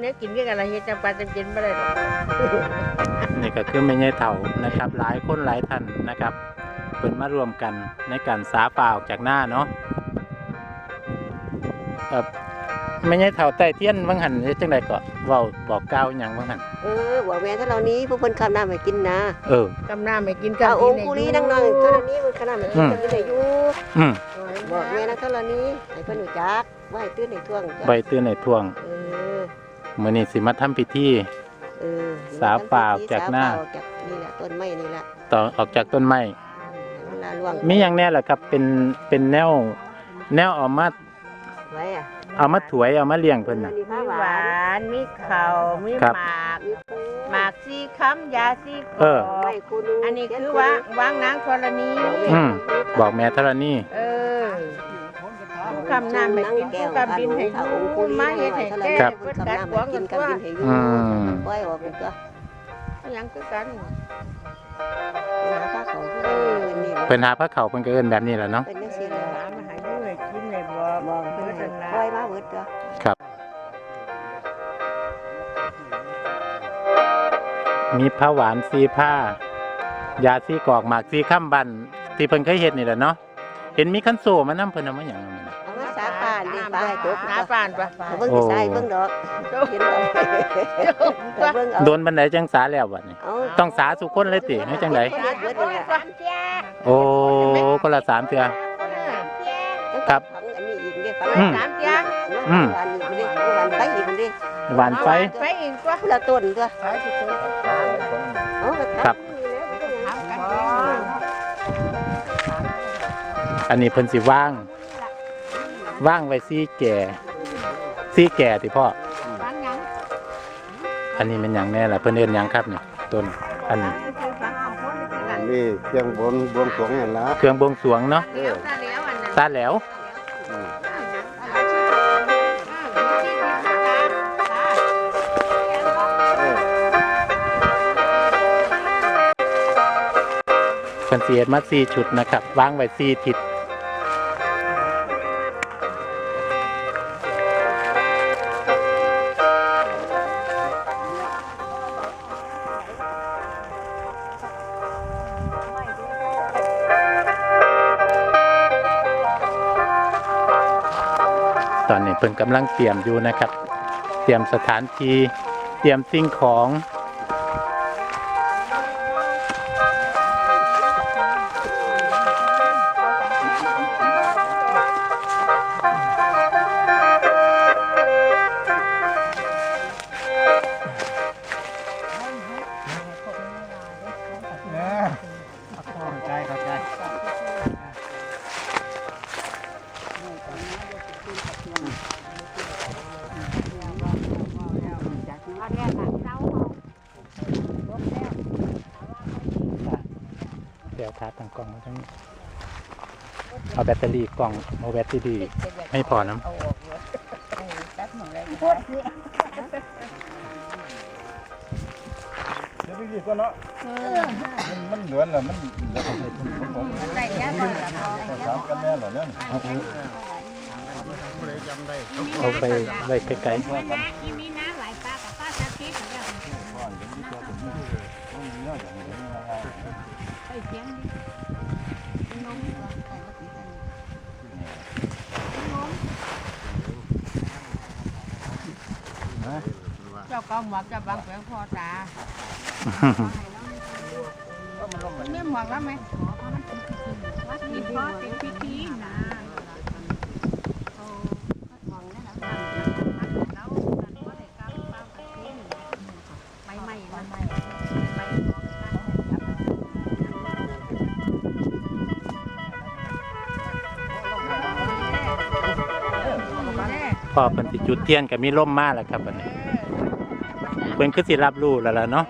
เนี้ยกินก็กันอะไรเฮ็ดจำปาจำกินไม่ได้หรอกนี่ก็คือแม่ใหญ่เฒ่านะครับ หลายคนหลายท่านนะครับเพิ่นมารวมกันในการสาป่าออกจากหน้าเนาะเอ่อแม่ใหญ่เฒ่าใต้เทียนวังหันเฮ็ดจังไดก็เว้าบอกกล่าวหยังวังหันเออบอกแม่ถ้าเรานี้ผู้คนข้ามน้ำให้กินนะเออ กำน้ำไม่กินข้าวกำองกินค์กุลีนั่งนอนถ้าเรานี้มันข้ามน้ำให้กินอืมกันได้อยู่อืมบอกแม่นะถ้าเรานี้ให้เพิ่นรู้จักว่าให้ตื่นให้ท่วงจ้ะใบตื่นในท่วง เออ มื้อนี้สิมาทำพิธี เออสาเปล่าจากหน้าสเปล่จากนี่แหละต้นไม้นี่แหละต่อออกจากต้นไม้เวลาล่วงมีหยังแน่ล่ะครับเป็นเป็นแนว แนวเอามาไว้อะเอามาถวยเอามาเลี้ยงเพิ่นน่ะ มีหวาน มีเขาวมีครับหมากมีปูหมากซี่คำยาซี่เออ ไม่คูนูอันนี้คือว่าวางนางธรณี อืม บอกแม่ธรณีเออ คำน้ำไม่กินผู้คำบินให้อยู่มาเฮ็ดให้แก่ครับเพิ่นกัดขวางกันกัตัวบินให้อยู่อืมปล่อยออกเป็นตัวหยังคือกันหาผ้าเขาที่เป็นนี่เพิ่นหาพระเขาเพิ่นก็เอิ้นแบบนี้แหละเนาะเป็นจังซี่แหละถามมาให้อยู่ให้กินให้บ่มองเพิ่นให้ปล่อยมาเบิดตัวครับมีผ้าหวานสีผ้า ยาสีกอกหมากสีข้ามบันที่เพิ่นเคยเฮ็ดนี่แหละเนาะเห็นมีคันโซมานํเพิ่นเอามาหยังนำเอาาสาปานดิปลาให้ตกหาปานปะเอาเบิ่งสิใส่เบิ่งดอกเห็นบ่เอาเบิ่งเอาโดนบันไดจังสาแล้วบัดนี้เอาต้องสาสุคนเลยติให้จังไดเฮ็ดเบิดนี่แหละโอ้คนละสามเทื่อครับฝังอันนี้อีกเด้ฝังอืมสามเตียงอืมหวานอีกเด้หวานไปอีกเด้หวานไฟไปอีกตัวคนละต้นตัวไปสิตัวเอาก็ครับถามกันอันนี้เพิ่นสิว่าง ว่างไว้ซี่แก่ซี่แก่ติพ่อ ฟังหยังอันนี้มันหยังแน่ล่ะเพิ่นเอิ้นหยังครับนี่ต้นอันนี้ฟังเอาคนนี่กันนี่เครื่องบนบวงสรวงเห็นละเครื่องบวงสรวงเนาะเดี๋ยวซะแล้วอันนั้นซาแล้ว อืมเออเพิ่นสิเฮ็ดมา4ชุดนะครับวางไว้4ทิศ ตอนนี้เพิ่นกำลังเตรียมอยู่นะครับ เตรียมสถานที่เตรียมสิ่งของ เดี๋ยวพาตั้งกล้องมาทั้งนี้เอาแบตเตอรี่กล่องเอาแบตเตอรี่ให้พอน้ำเดี๋ยวไปดีก็เนาะมันมันเหลือนเหรอมันจะทำให้ทุนของผมสามกันแน่เหรอเนี่ยเอาไปไว้ไกลพ่ เจ้าก็หมวกจะบังแฝงพ่อตาๆไม่หมวกแล้วไหมมีพ่อเป็นพิธีนะ อเป็นสิจุดเทียนกับมีร่มมาแล้วครับอันนี้เป็นคือสิรับรู้แล้วล่ะเนาะ